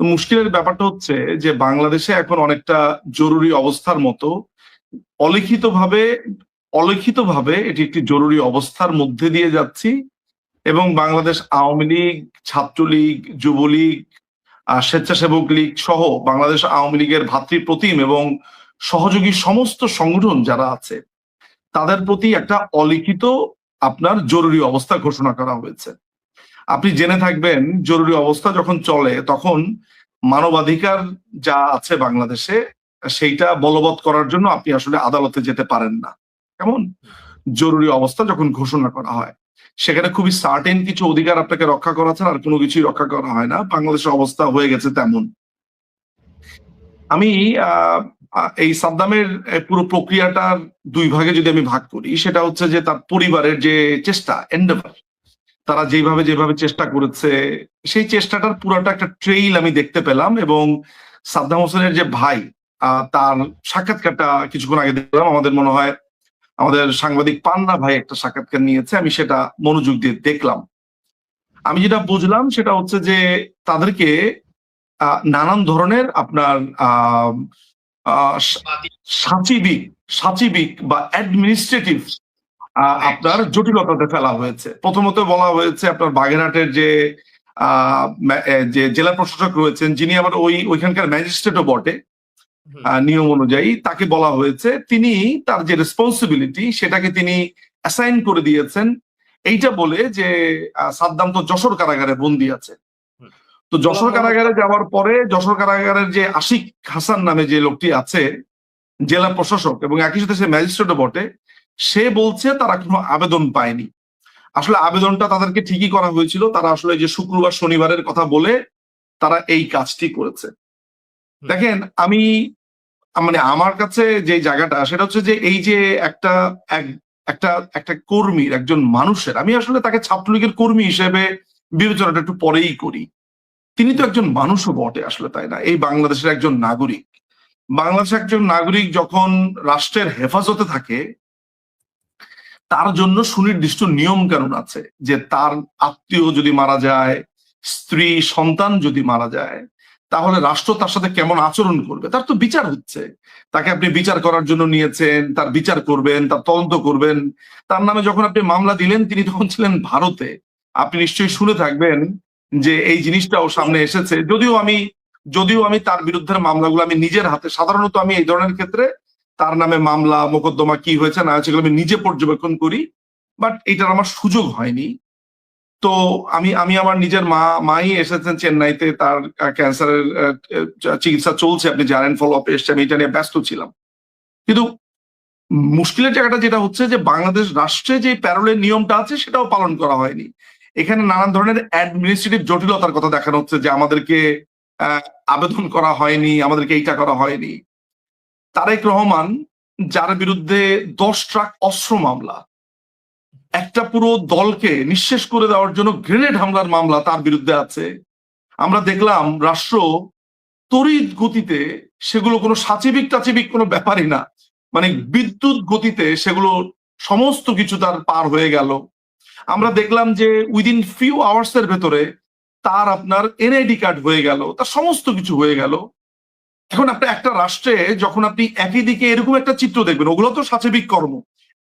মুশকিলের ব্যাপারটা হচ্ছে যে বাংলাদেশে এখন অনেকটা জরুরি অবস্থার মতো অলিখিতভাবে অলিখিতভাবে এটি একটি জরুরি অবস্থার মধ্যে দিয়ে যাচ্ছি এবং বাংলাদেশ আওয়ামী লীগ, ছাত্রলীগ, যুবলীগ স্বেচ্ছাসেবক লীগ সহ বাংলাদেশ আওয়ামী লীগের ভাতৃপ্রতিম এবং সহযোগী সমস্ত সংগঠন যারা আছে, তাদের প্রতি একটা অলিখিত আপনার জরুরি অবস্থা ঘোষণা করা হয়েছে। আপনি জেনে থাকবেন জরুরি অবস্থা যখন চলে, তখন মানবাধিকার যা আছে বাংলাদেশে, সেইটা বলবৎ করার জন্য আপনি আসলে আদালতে যেতে পারেন না। কেমন? জরুরি অবস্থা যখন ঘোষণা করা হয়, সেখানে খুবই সার্টেন কিছু অধিকার আপনাকে রক্ষা করা ছাড়া আর কোনো কিছুই রক্ষা করা হয় না। বাংলাদেশের অবস্থা হয়ে গেছে তেমন। আমি এই সাদ্দামের পুরো প্রক্রিয়াটার দুই ভাগে যদি আমি ভাগ করি, সেটা হচ্ছে যে তার পরিবারের যে চেষ্টা এন্ডেভার তারা যেভাবে যেভাবে চেষ্টা করেছে, সেই চেষ্টাটার পুরোটা একটা ট্রেইল আমি দেখতে পেলাম এবং সাদ্দাম হোসেনের যে ভাই তার সাক্ষাৎকারটা কিছুক্ষণ আগে দেখলাম। আমাদের মনে হয় আমাদের সাংবাদিক পান্না ভাই একটা সাক্ষাৎকার নিয়েছে, আমি সেটা মনোযোগ দিয়ে দেখলাম। আমি যেটা বুঝলাম সেটা হচ্ছে যে তাদেরকে নানান ধরনের আপনার সাচিবিক সাচিবিক বা অ্যাডমিনিস্ট্রেটিভ আপনার জটিলতাতে ফেলা হয়েছে। প্রথমত বলা হয়েছে আপনার বাগেরহাটের যে যে জেলা প্রশাসক রয়েছেন যিনি আবার ওই ওইখানকার ম্যাজিস্ট্রেটও বটে নিয়ম অনুযায়ী তাকে বলা হয়েছে। তিনি তার যে রেসপন্সিবিলিটি সেটাকে তিনি অ্যাসাইন করে দিয়েছেন। এইটা বলে যে সাদ্দাম তো যশোর কারাগারে বন্দি আছে। তো যশোর কারাগারে যাওয়ার পরে যশোর কারাগারের যে আশিক হাসান নামে যে লোকটি আছে জেলা প্রশাসক এবং একই সাথে সে ম্যাজিস্ট্রেটও বটে সে বলছে তারা কোনো আবেদন পায়নি। আসলে আবেদনটা তাদেরকে ঠিকই করা হয়েছিল তারা আসলে যে শুক্রবার শনিবারের কথা বলে তারা এই কাজটি করেছে। দেখেন আমি মানে আমার কাছে যে জায়গাটা সেটা হচ্ছে যে এই যে একটা একটা একটা কর্মীর একজন মানুষের আমি আসলে তাকে ছাত্রলীগের কর্মী হিসেবে বিবেচনাটা একটু পরেই করি। তিনি তো একজন মানুষও বটে আসলে তাই না? এই বাংলাদেশের একজন নাগরিক। বাংলাদেশের একজন নাগরিক যখন রাষ্ট্রের হেফাজতে থাকে তার জন্য সুনির্দিষ্ট নিয়ম কানুন আছে যে তার আত্মীয় যদি মারা যায়, স্ত্রী, সন্তান যদি মারা যায়, তাহলে রাষ্ট্র তার সাথে কেমন আচরণ করবে? তার তো বিচার হচ্ছে। তাকে আপনি বিচার করার জন্য নিয়েছেন, তার বিচার করবেন, তার তদন্ত করবেন। তার নামে যখন আপনি মামলা দিলেন, তিনি তখন ছিলেন ভারতে। আপনি নিশ্চয়ই শুনে থাকবেন যে এই জিনিসটাও সামনে এসেছে। যদিও আমি যদিও আমি তার বিরুদ্ধে মামলাগুলো আমি নিজের হাতে, সাধারণত আমি এই ধরনের ক্ষেত্রে তার নামে মামলা, মোকদ্দমা কি হয়েছে না হয়েছে আমি নিজে পর্যবেক্ষণ করি বাট এটার আমার সুযোগ হয়নি। তো আমি আমি আমার নিজের মা, মাই এসেছেন চেন্নাইতে, তার ক্যান্সারের চিকিৎসা চলছে, আপনি জানেন ফলো আপ এসছে, আমি এটা নিয়ে ব্যস্ত ছিলাম। কিন্তু মুশকিলের জায়গাটা যেটা হচ্ছে যে বাংলাদেশ রাষ্ট্রে যে প্যারোলের নিয়মটা আছে, সেটাও পালন করা হয়নি। এখানে নানান ধরনের অ্যাডমিনিস্ট্রেটিভ জটিলতার কথা দেখানো হচ্ছে যে আমাদেরকে আবেদন করা হয়নি, আমাদেরকে এইটা করা হয়নি। তারেক রহমান, যার বিরুদ্ধে দশ ট্রাক অস্ত্র মামলা, একটা পুরো দলকে নিঃশেষ করে দেওয়ার জন্য গ্রেনেড হামলার মামলা তার বিরুদ্ধে আছে। আমরা দেখলাম রাষ্ট্র তড়িৎ গতিতে সেগুলো কোনো সাচিবিক টাচিবিক কোনো ব্যাপারই না। মানে বিদ্যুৎ গতিতে সেগুলো সমস্ত কিছু তার পার হয়ে গেল। আমরা দেখলাম যে উইদিন ফিউ আওয়ার্স এর ভেতরে তার আপনার এনআইডি কার্ড হয়ে গেল, তার সমস্ত কিছু হয়ে গেল। এখন আপনি একটা রাষ্ট্রে যখন আপনি একই দিকে এরকম একটা চিত্র দেখবেন, ওগুলো তো সাচিবিক কর্ম।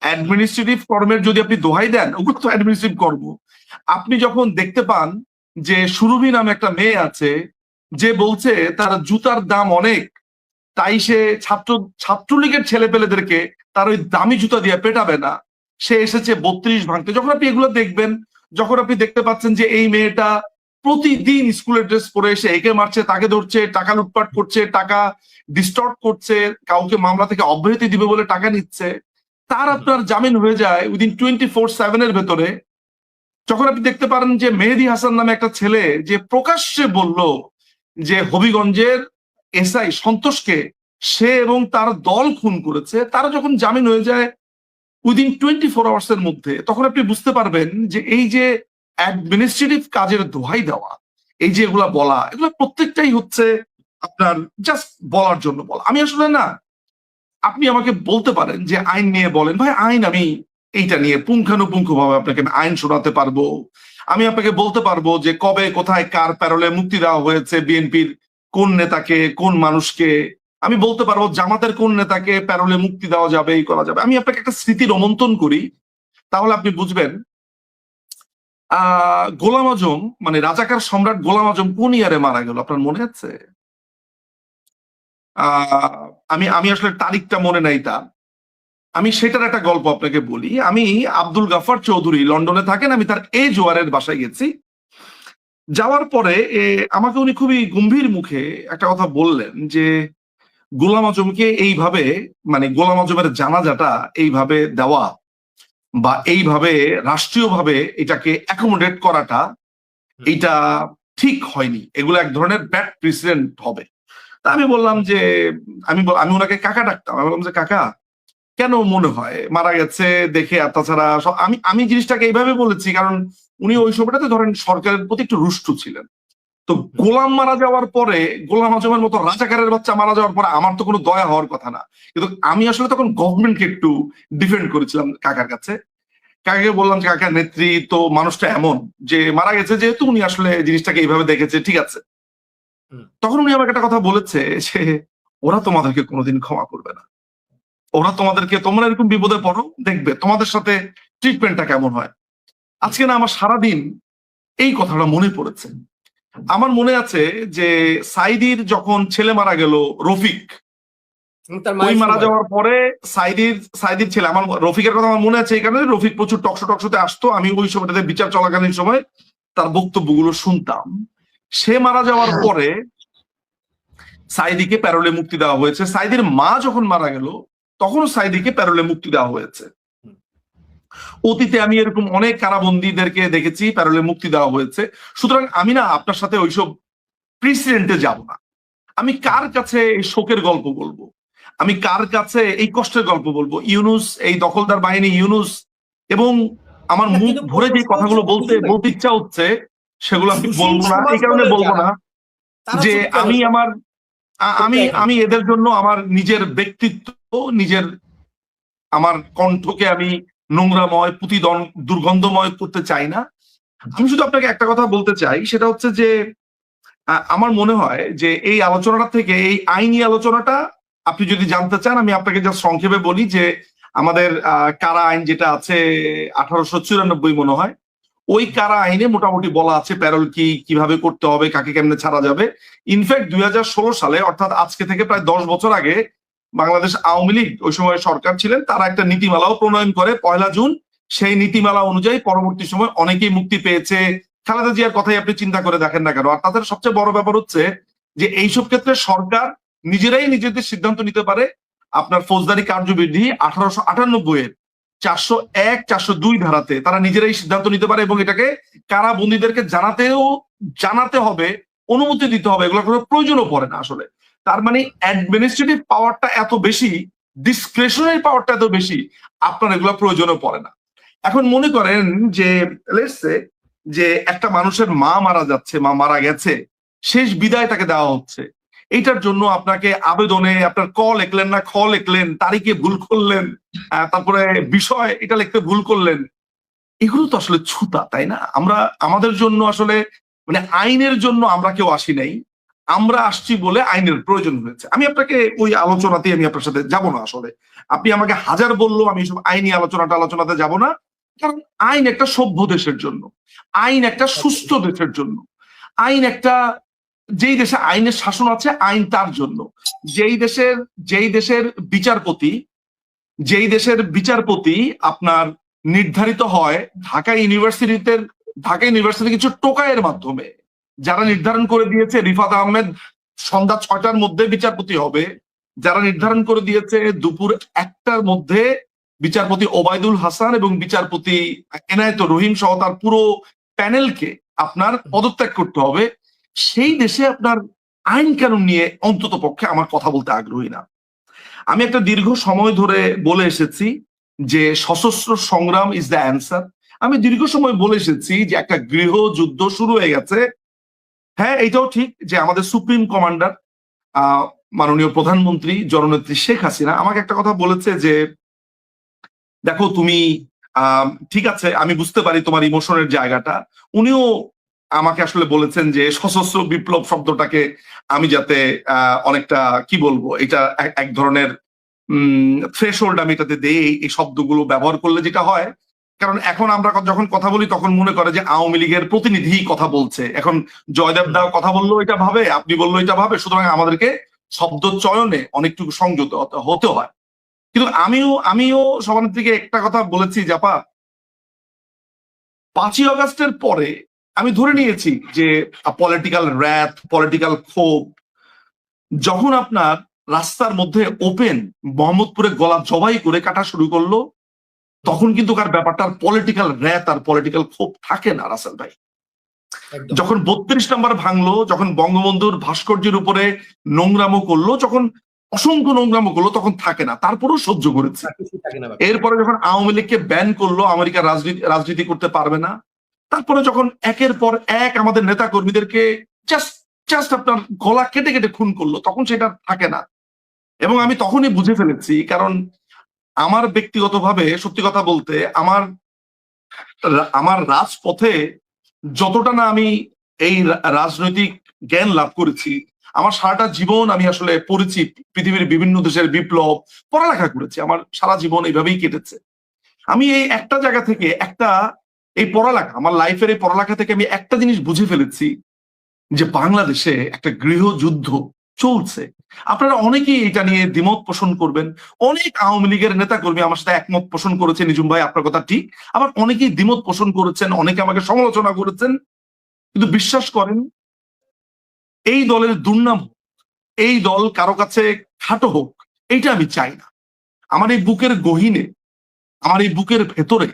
অ্যাডমিনিস্ট্রেটিভ কর্মের যদি আপনি দোহাই দেন, ওগুলো তো অ্যাডমিনিস্ট্রেটিভ কর্ম। আপনি যখন দেখতে পান যে সুরভি নামে একটা মেয়ে আছে, যে বলছে তার জুতার দাম অনেক, তাই সে ছাত্র, ছাত্রলীগের ছেলে পেলেদেরকে তার ওই দামি জুতা দিয়ে পেটাবে না। সে এসেছে বত্রিশ ভাঙতে। যখন আপনি এগুলো দেখবেন, যখন আপনি দেখতে পাচ্ছেন যে এই মেয়েটা প্রতিদিন স্কুলের ড্রেস পরে এসে একে মারছে তাকে ধরছে টাকা লুটপাট করছে টাকা ডিস্টর্ট করছে কাউকে মামলা থেকে অব্যাহতি দিবে বলে টাকা নিচ্ছে। তার আপনার জামিন হয়ে যায় উইদিন টোয়েন্টি ফোর সেভেনের ভেতরে। যখন আপনি দেখতে পারেন যে মেহেদি হাসান নামে একটা ছেলে যে প্রকাশ্যে বলল যে হবিগঞ্জের এসআই সন্তোষকে সে এবং তার দল খুন করেছে তারা যখন জামিন হয়ে যায় উইদিন টোয়েন্টি ফোর আওয়ার্স এর মধ্যে তখন আপনি বুঝতে পারবেন যে এই যে অ্যাডমিনিস্ট্রেটিভ কাজের দোহাই দেওয়া, এই যে এগুলা বলা, এগুলো প্রত্যেকটাই হচ্ছে আপনার জাস্ট বলার জন্য বলা। আমি আসলে না, আপনি আমাকে বলতে পারেন যে আইন নিয়ে বলেন, ভাই, আইন আমি এইটা নিয়ে পুঙ্খানুপুঙ্খ ভাবে আপনাকে আমি আইন শোনাতে পারব। আমি আপনাকে বলতে পারব যে কবে, কোথায়, কার প্যারোলে মুক্তি দেওয়া হয়েছে বিএনপির, কোন নেতাকে, কোন মানুষকে। আমি বলতে পারব জামাতের কোন নেতাকে প্যারোলে মুক্তি দেওয়া যাবে, এই করা যাবে। আমি আপনাকে একটা স্মৃতি রোমন্থন করি, তাহলে আপনি বুঝবেন গোলাম আজম মানে রাজাকার সম্রাট গোলাম আজম কোন ইয়ারে মারা গেল? আপনার মনে আছে? আহ, আমি আমি আসলে তারিখটা মনে নাই তা আমি সেটার একটা গল্প আপনাকে বলি। আমি আব্দুল গাফার চৌধুরী লন্ডনে থাকেন, আমি তার এ জোয়ারের বাসায় গেছি। যাওয়ার পরে আমাকে উনি খুবই গম্ভীর মুখে একটা কথা বললেন যে, গোলাম আজমকে এইভাবে মানে গোলাম আজমের জানাজাটা এইভাবে দেওয়া বা এইভাবে রাষ্ট্রীয়ভাবে এটাকে অ্যাকোমোডেট করাটা এটা ঠিক হয়নি। এগুলো এক ধরনের ব্যাড প্রেসিডেন্ট হবে। তা আমি বললাম যে আমি আমি ওনাকে কাকা ডাকতাম। আমি বললাম যে কাকা কেন মনে হয়? মারা গেছে দেখে আর তাছাড়া আমি আমি জিনিসটাকে এইভাবে বলেছি কারণ উনি ওই সময়টাতে ধরেন সরকারের প্রতি একটু রুষ্টু ছিলেন। তো গোলাম মারা যাওয়ার পরে গোলাম আজমের মতো রাজাকারের বাচ্চা মারা যাওয়ার পরে আমার তো কোনো দয়া হওয়ার কথা না। কিন্তু আমি আসলে তখন গভর্নমেন্টকে একটু ডিফেন্ড করেছিলাম কাকার কাছে। কাকাকে বললাম যে কাকার নেত্রী তো মানুষটা এমন যে মারা গেছে যেহেতু উনি আসলে জিনিসটাকে এইভাবে দেখেছে ঠিক আছে। তখন উনি আমাকে একটা কথা বলেছে যে ওরা তোমাদেরকে কোনোদিন ক্ষমা করবে না। ওরা তোমাদেরকে তোমরা এরকম বিপদে পড়ো দেখবে তোমাদের সাথে ট্রিটমেন্টটা কেমন হয়? আজকে না আমার সারাদিন এই কথাটা মনে পড়েছে। আমার মনে আছে যে সাইদির যখন ছেলে মারা গেল রফিক ওই মারা যাওয়ার পরে সাইদির সাইদির ছেলে আমার রফিকের কথা আমার মনে আছে এই কারণে রফিক প্রচুর টকশো টকশোতে আসতো। আমি ওই সময়টাতে বিচার চলাকালীন সময় তার বক্তব্যগুলো শুনতাম। সে মারা যাওয়ার পরে সাইদিকে প্যারোলে মুক্তি দেওয়া হয়েছে। সাইদির মা যখন মারা গেল তখন সাইদিকে প্যারোলে মুক্তি দেওয়া হয়েছে। অতীতে আমি এরকম অনেক কারাবন্দীদেরকে দেখেছি প্যারোলে মুক্তি দেওয়া হয়েছে। সুতরাং আমি না আপনার সাথে ওইসব প্রেসিডেন্টে যাব না। আমি কার কাছে এই শোকের গল্প বলব? আমি কার কাছে এই কষ্টের গল্প বলব? ইউনুস এই দখলদার বাহিনী ইউনুস এবং আমার মুখ ভরে যে কথাগুলো বলতে বলতে ইচ্ছা হচ্ছে সেগুলো আমি বলব না। এই কারণে বলব না যে আমি আমার আমি আমি এদের জন্য আমার নিজের ব্যক্তিত্ব নিজের আমার কণ্ঠকে আমি নোংরাময়, পুতিদন, দুর্গন্ধময় করতে চাই না। আমি শুধু আপনাকে একটা কথা বলতে চাই, সেটা হচ্ছে যে আমার মনে হয় যে এই আলোচনাটা থেকে, এই আইনি আলোচনাটা আপনি যদি জানতে চান, আমি আপনাকে যা সংক্ষেপে বলি যে, আমাদের কারা আইন যেটা আছে, আঠারোশো চুরানব্বই মনে হয়, ওই কারা আইনে মোটামুটি বলা আছে প্যারোল কি, কীভাবে করতে হবে, কাকে কেমনে ছাড়া যাবে। ইনফ্যাক্ট দুই হাজার ষোলো সালে, অর্থাৎ আজকে থেকে প্রায় দশ বছর আগে বাংলাদেশ আওয়ামী লীগ ওই সময় সরকার ছিলেন, তারা একটা নীতিমালাও প্রণয়ন করে। পয়লা জুন, সেই নীতিমালা অনুযায়ী পরবর্তী সময় অনেকেই মুক্তি পেয়েছে। খালেদা জিয়ার কথাই আপনি চিন্তা করে দেখেন না কেন? আর তাদের সবচেয়ে বড় ব্যাপার হচ্ছে যে এইসব ক্ষেত্রে সরকার নিজেরাই নিজেদের সিদ্ধান্ত নিতে পারে। আপনার ফৌজদারি কার্যবিধি আঠারোশো আটানব্বই এর চারশো এক, চারশো দুই ধারাতে তারা নিজেরাই সিদ্ধান্ত নিতে পারে এবং এটাকে কারা বন্দীদেরকে জানাতেও, জানাতে হবে, অনুমতি দিতে হবে। এগুলো কোনো প্রয়োজনও পড়ে না আসলে। তার মানে অ্যাডমিনিস্ট্রেটিভ পাওয়ারটা এত বেশি ডিসক্রেশনারি পাওয়ারটা এত বেশি, আপনার এগুলো প্রয়োজনও পড়ে না। এখন মনে করেন যে say যে একটা মানুষের মা মারা যাচ্ছে, মা মারা গেছে, শেষ বিদায় তাকে দেওয়া হচ্ছে। এইটার জন্য আপনাকে আবেদনে আপনার ক লিখলেন না, খ লিখলেন, তারিখে ভুল করলেন তারপরে বিষয় এটা লিখতে ভুল করলেন, এগুলো তো আসলে ছুতা, তাই না? আমরা, আমাদের জন্য আসলে মানে আইনের জন্য আমরা কেউ আসি নাই। আমরা আসছি বলে আইনের প্রয়োজন হয়েছে। আমি আপনাকে ওই আলোচনাতে আমি আপনার সাথে যাব না আসলে। আপনি আমাকে হাজার বলল আমি সব আইনি আলোচনাটা আলোচনাতে যাব না। কারণ আইন একটা সভ্য দেশের জন্য। আইন একটা সুস্থ দেশের জন্য। আইন একটা, যেই দেশে আইনের শাসন আছে, আইন তার জন্য। যেই দেশের যেই দেশের বিচারপতি, যেই দেশের বিচারপতি আপনার নির্ধারিত হয় ঢাকা ইউনিভার্সিটিতে, ঢাকা ইউনিভার্সিটি কিছু টোকাইয়ের মাধ্যমে। যারা নির্ধারণ করে দিয়েছে রিফাত আহমেদ সন্ধ্যা ছয়টার মধ্যে বিচারপতি হবে, যারা নির্ধারণ করে দিয়েছে দুপুর একটার মধ্যে বিচারপতি ওবায়দুল হাসান এবং বিচারপতি এনায়েত রহিম সহ তার পুরো প্যানেলকে আপনার পদত্যাগ করতে হবে। সেই দেশে আপনার আইন কানুন নিয়ে অন্তত পক্ষে আমার কথা বলতে আগ্রহী না। আমি একটা দীর্ঘ সময় ধরে বলে এসেছি যে সশস্ত্র সংগ্রাম ইজ দ্য অ্যান্সার আমি দীর্ঘ সময় বলে এসেছি যে একটা গৃহ যুদ্ধ শুরু হয়ে গেছে হ্যাঁ এটাও ঠিক যে আমাদের সুপ্রিম কমান্ডার মাননীয় প্রধানমন্ত্রী জননেত্রী শেখ হাসিনা আমাকে একটা কথা বলেছে যে, দেখো, তুমি ঠিক আছে, আমি বুঝতে পারি তোমার ইমোশনের জায়গাটা। উনিও আমাকে আসলে বলেছেন যে, সশস্ত্র বিপ্লব শব্দটাকে আমি যাতে অনেকটা, কি বলব, এটা এক- ধরনের থ্রেশ হোল্ড আমি এটাতে দেই, এই শব্দগুলো ব্যবহার করলে যেটা হয় কারণ এখন আমরা যখন কথা বলি, তখন মনে করে যে আওয়ামী লীগের প্রতিনিধি কথা বলছে। এখন জয়দেব দা কথা বলল এটা ভাবে, আপনি বলল এটা ভাবে, সুতরাং আমাদেরকে শব্দ চয়নে অনেকটুকু সংযত হতে- হয়। কিন্তু আমিও আমিও সবার থেকে একটা কথা বলেছি জাপা পাঁচই অগস্টের পরে আমি ধরে নিয়েছি যে পলিটিক্যাল র্যাথ পলিটিক্যাল ক্ষোভ, যখন আপনার রাস্তার মধ্যে ওপেন মোহাম্মদপুরে গলা জবাই করে কাটা শুরু করল তখন কিন্তু কার ব্যাপারটার পলিটিক্যাল র্যাথ আর পলিটিক্যাল ক্ষোভ থাকে না রাসেল ভাই। যখন বত্রিশ নাম্বার ভাঙলো যখন বঙ্গবন্ধুর ভাস্কর্যের উপরে নোংরামো করল যখন অসংখ্য নোংরামো করল তখন থাকে না তারপরেও সহ্য করেছে। এরপরে যখন আওয়ামী লীগকে ব্যান করল আমেরিকা রাজনীতি রাজনীতি করতে পারবে না তারপরে যখন একের পর এক আমাদের নেতা কর্মীদেরকে জাস্ট জাস্ট আপনার গলা কেটে কেটে খুন করল তখন সেটা থাকে না। এবং আমি তখনই বুঝে ফেলেছি কারণ আমার ব্যক্তিগতভাবে, সত্যি কথা বলতে, আমার আমার রাজপথে যতটা না আমি এই রাজনৈতিক জ্ঞান লাভ করেছি, আমার সারাটা জীবন আমি আসলে পড়েছি পৃথিবীর বিভিন্ন দেশের বিপ্লব, পড়ালেখা করেছি, আমার সারা জীবন এইভাবেই কেটেছে। আমি এই একটা জায়গা থেকে একটা এই পড়ালেখা, আমার লাইফের এই পড়ালেখা থেকে আমি একটা জিনিস বুঝে ফেলেছি যে বাংলাদেশে একটা গৃহযুদ্ধ চলছে। আপনারা অনেকেই এটা নিয়ে দ্বিমত পোষণ করবেন। অনেক আওয়ামী লীগের নেতা কর্মী আমার সাথে একমত পোষণ করেছে নিজুম ভাই, আপনার কথা ঠিক। আবার অনেকেই দ্বিমত পোষণ করেছেন, অনেকে আমাকে সমালোচনা করেছেন। কিন্তু বিশ্বাস করেন, এই দলের দুর্নাম এই দল কারও কাছে খাটো হোক, এইটা আমি চাই না। আমার এই বুকের গহিনে, আমার এই বুকের ভেতরে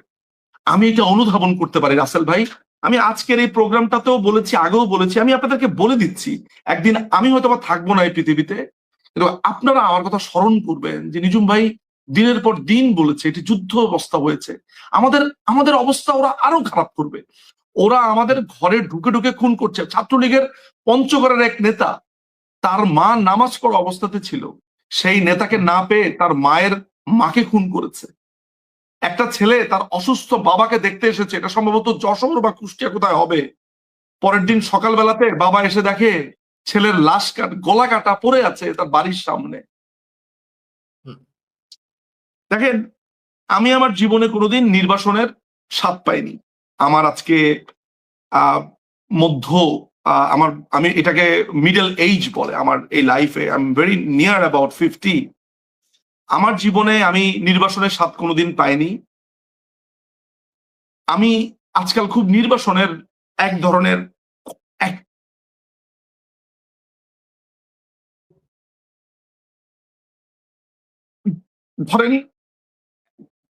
আমি এটা অনুধাবন করতে পারি। রাসেল ভাই আমি আজকের এই প্রোগ্রামটাতেও বলেছি, আগেও বলেছি, আমি আপনাদেরকে বলে দিচ্ছি, একদিন আমি হয়তো বা থাকব না এই পৃথিবীতে, কিন্তু আপনারা আমার কথা স্মরণ করবেন যে নিজুম ভাই দিনের পর দিন বলেছে, এটি যুদ্ধ অবস্থা হয়েছে। আমাদের আমাদের অবস্থা ওরা আরও খারাপ করবে। ওরা আমাদের ঘরে ঢুকে ঢুকে খুন করছে। ছাত্রলীগের পঞ্চগড়ের এক নেতা, তার মা নামাজ পড়া অবস্থাতে ছিল। সেই নেতাকে না পেয়ে তার মায়ের মাকে খুন করেছে। একটা ছেলে তার অসুস্থ বাবাকে দেখতে এসেছে। এটা সম্ভবত যশোর বা কুষ্টিয়া কোথায় হবে। পরের দিন সকালবেলাতে বাবা এসে দেখে ছেলের লাশ কাট গলা কাটা পড়ে আছে তার বাড়ির সামনে। দেখেন আমি আমার জীবনে কোনোদিন নির্বাসনের স্বাদ পাইনি। আমার আজকে আহ মধ্য আহ, আমার আমি এটাকে মিডল এইজ বলে আমার এই লাইফে I am very near about fifty আমার জীবনে আমি নির্বাসনের স্বাদ কোনোদিন পাইনি। আমি আজকাল খুব নির্বাসনের এক ধরনের এক ধরেন,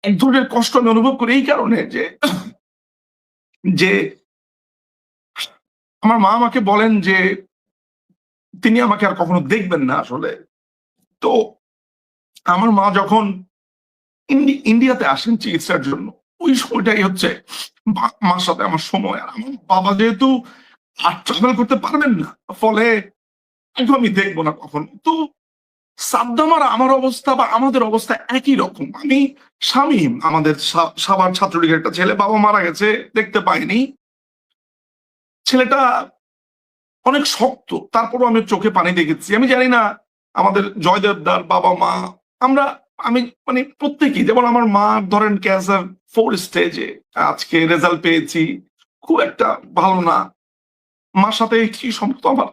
এক ধরনের কষ্ট আমি অনুভব করি এই কারণে যে যে আমার মা আমাকে বলেন যে, তিনি আমাকে আর কখনো দেখবেন না আসলে। তো আমার মা যখন ইন্ডি- ইন্ডিয়াতে আসেন চিকিৎসার জন্য, ওই সময়টাই হচ্ছে মার সাথে আমার সময়। আর আমার বাবা যেহেতু আর ট্রাভেল করতে পারবেন না, ফলে এখন আমি দেখব না কখন। তো সাদ্দাম আর আমার অবস্থা বা আমাদের অবস্থা একই রকম। আমি স্বামী, আমাদের সা- সাভার ছাত্রলীগের একটা ছেলে বাবা মারা গেছে, দেখতে পাইনি। ছেলেটা অনেক শক্ত, তারপরও আমি চোখে পানি দেখেছি। আমি জানি না আমাদের জয়দেবদার বাবা মা আমরা আমি মানে প্রত্যেকেই যেমন আমার মা ধরেন ক্যান্সার ফোর স্টেজে আজকে রেজাল্ট পেয়েছি খুব একটা ভালো না। মার সাথে কি সম্পর্ক আমার?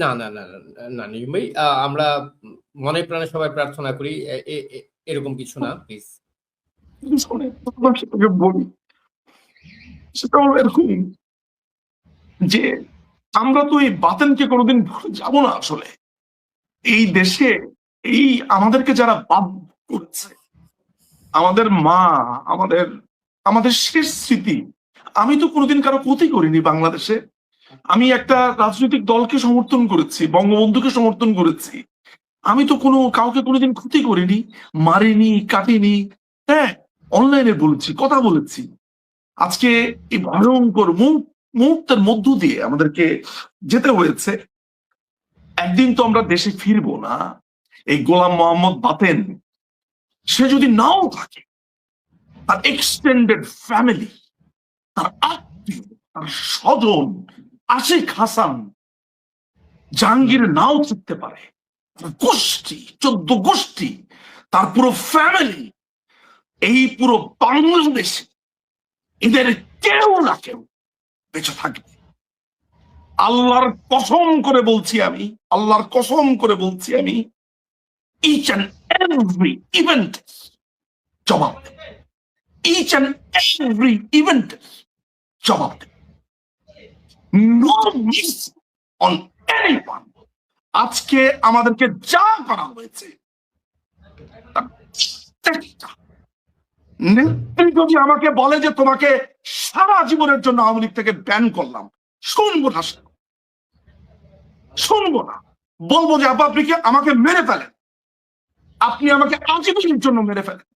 না না না না, না নিয়ম ভাই আমরা মনে প্রাণে সবাই প্রার্থনা করি এরকম কিছু না প্লিজ বলি সেটা হলো এরকম যে আমরা তো এই বাতেনকে কোনোদিন ভুলে যাব না আসলে। এই দেশে, এই আমাদেরকে যারা বাদ করছে, আমাদের মা, আমাদের আমাদের শেষ স্মৃতি, আমি তো কোনোদিন কারও ক্ষতি করিনি বাংলাদেশে। আমি একটা রাজনৈতিক দলকে সমর্থন করেছি, বঙ্গবন্ধুকে সমর্থন করেছি। আমি তো কোনো, কাউকে কোনোদিন ক্ষতি করিনি, মারিনি, কাটিনি। হ্যাঁ অনলাইনে বলেছি, কথা বলেছি। আজকে এই ভয়ঙ্কর মুহূর্তের মধ্য দিয়ে আমাদেরকে যেতে হয়েছে। একদিন তো আমরা দেশে ফিরবো না। এই গোলাম মোহাম্মদ বাতেন, সে যদি নাও থাকে, তার এক্সটেন্ডেড ফ্যামিলি তার আত্মীয়, তার স্বজন, আশিক হাসান, জাহাঙ্গীর নাও থাকতে পারে। গোষ্ঠী, চোদ্দ গোষ্ঠী, তার পুরো ফ্যামিলি এই পুরো বাংলাদেশে এদের কেউ না কেউ বেঁচে থাকবে। আল্লাহর কসম করে বলছি আমি, আল্লাহর কসম করে বলছি আমি ইচ অ্যান্ড এভরি ইভেন্ট জবাব ইচ অ্যান্ড এভরি ইভেন্ট জবাব মিস অন আজকে আমাদেরকে যা করা হয়েছে নেত্রী যদি আমাকে বলে যে তোমাকে সারা জীবনের জন্য আওয়ামী লীগ থেকে ব্যান করলাম, শুনব না। শুনব না। বলব যে, আপা, আপনি কি আমাকে মেরে ফেলেন? আপনি আমাকে আজীবনের জন্য মেরে ফেলেন।